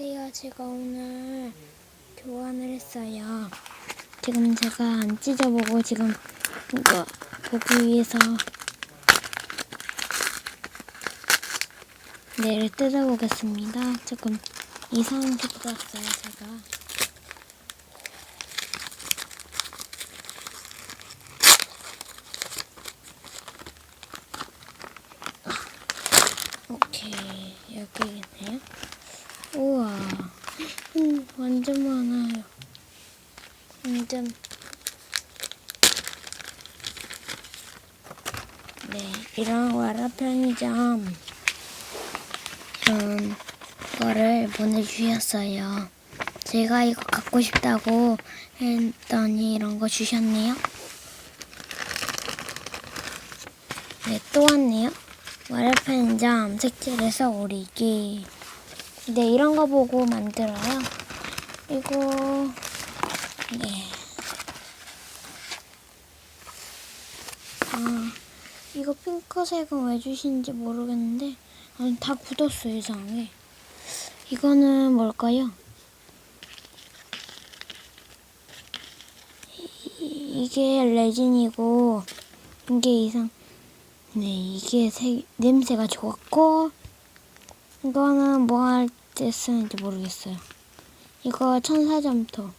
안녕하세요. 제가 오늘 교환을 했어요. 지금 제가 안 찢어보고 지금 이거 보기 위해서 네를 뜯어보겠습니다. 조금 이상한 게 뜯었어요, 제가. 오케이, 여기 있네요. 우와, 음, 완전 많아요. 완전. 네, 이런 와라 편의점 음, 거를 보내주셨어요. 제가 이거 갖고 싶다고 했더니 이런 거 주셨네요. 네, 또 왔네요. 와라 편의점 색칠해서 오리기. 네, 이런 거 보고 만들어요. 이거, 네. 아, 이거 핑크색은 왜 주신지 모르겠는데, 아니, 다 굳었어, 이상하게. 이거는 뭘까요? 이, 이게 레진이고, 이게 이상, 네, 이게 색, 냄새가 좋았고, 이거는 뭐 할 때 쓰는지 모르겠어요. 이거 천사점토.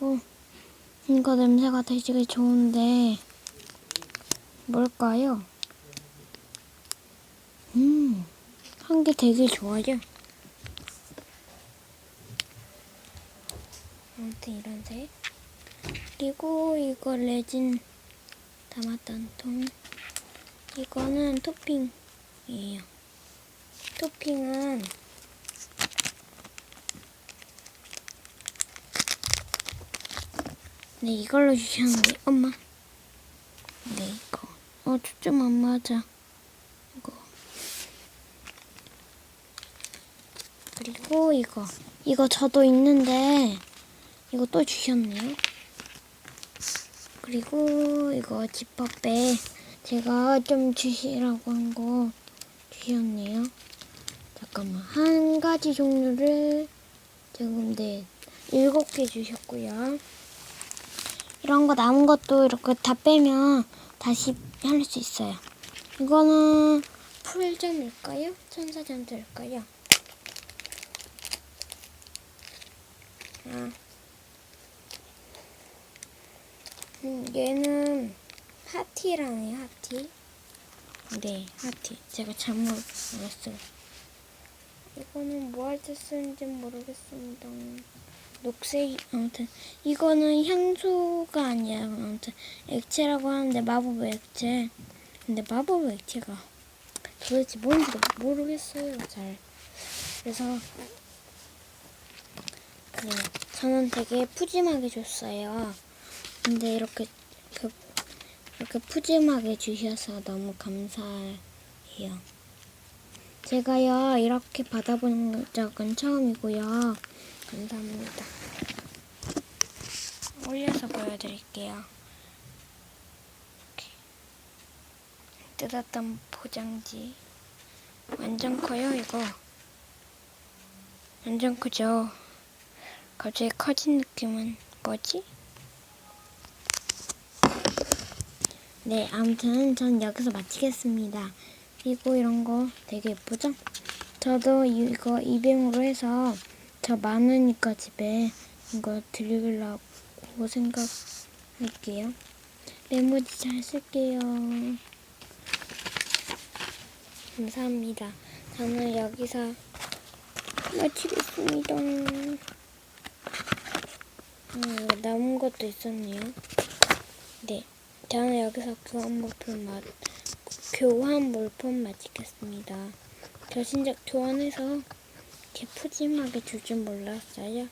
어, 이거 냄새가 되게 좋은데, 뭘까요? 음, 한 개 되게 좋아요. 아무튼 이런 색. 그리고 이거 레진 담았던 통. 이거는 토핑이에요. 토핑은 네 이걸로 주셨는데 엄마. 네 이거. 어 초점 안 맞아. 이거. 그리고 이거. 이거 저도 있는데 이거 또 주셨네요. 그리고 이거 지퍼백 제가 좀 주시라고 한 거 주셨네요 잠깐만 한 가지 종류를 지금 네 일곱 개 주셨고요 이런 거 남은 것도 이렇게 다 빼면 다시 할 수 있어요 이거는 풀점일까요? 천사점토일까요? 아. 음, 얘는 하티라네요, 하티. 네, 하티. 제가 잘못 알았어요. 이거는 뭐 할 때 쓰는지 모르겠습니다. 녹색, 아무튼, 이거는 향수가 아니야. 아무튼, 액체라고 하는데, 마법의 액체. 근데 마법의 액체가 도대체 뭔지도 모르겠어요, 잘. 그래서, 그래요. 저는 되게 푸짐하게 줬어요. 근데 이렇게, 그, 이렇게 푸짐하게 주셔서 너무 감사해요. 제가요, 이렇게 받아본 적은 처음이고요. 감사합니다. 올려서 보여드릴게요. 이렇게. 뜯었던 포장지. 완전 커요, 이거. 완전 크죠? 갑자기 커진 느낌은 뭐지? 네, 아무튼 전 여기서 마치겠습니다. 그리고 이런 거 되게 예쁘죠? 저도 이거 이뱅으로 해서 저 많으니까 집에 이거 드리려고 생각할게요. 메모지 잘 쓸게요. 감사합니다. 저는 여기서 마치겠습니다. 음, 이거 남은 것도 있었네요. 네. 저는 여기서 교환 물품 맛, 교환 물품 마치겠습니다. 저 진짜 교환해서 이렇게 푸짐하게 줄 줄 몰랐어요.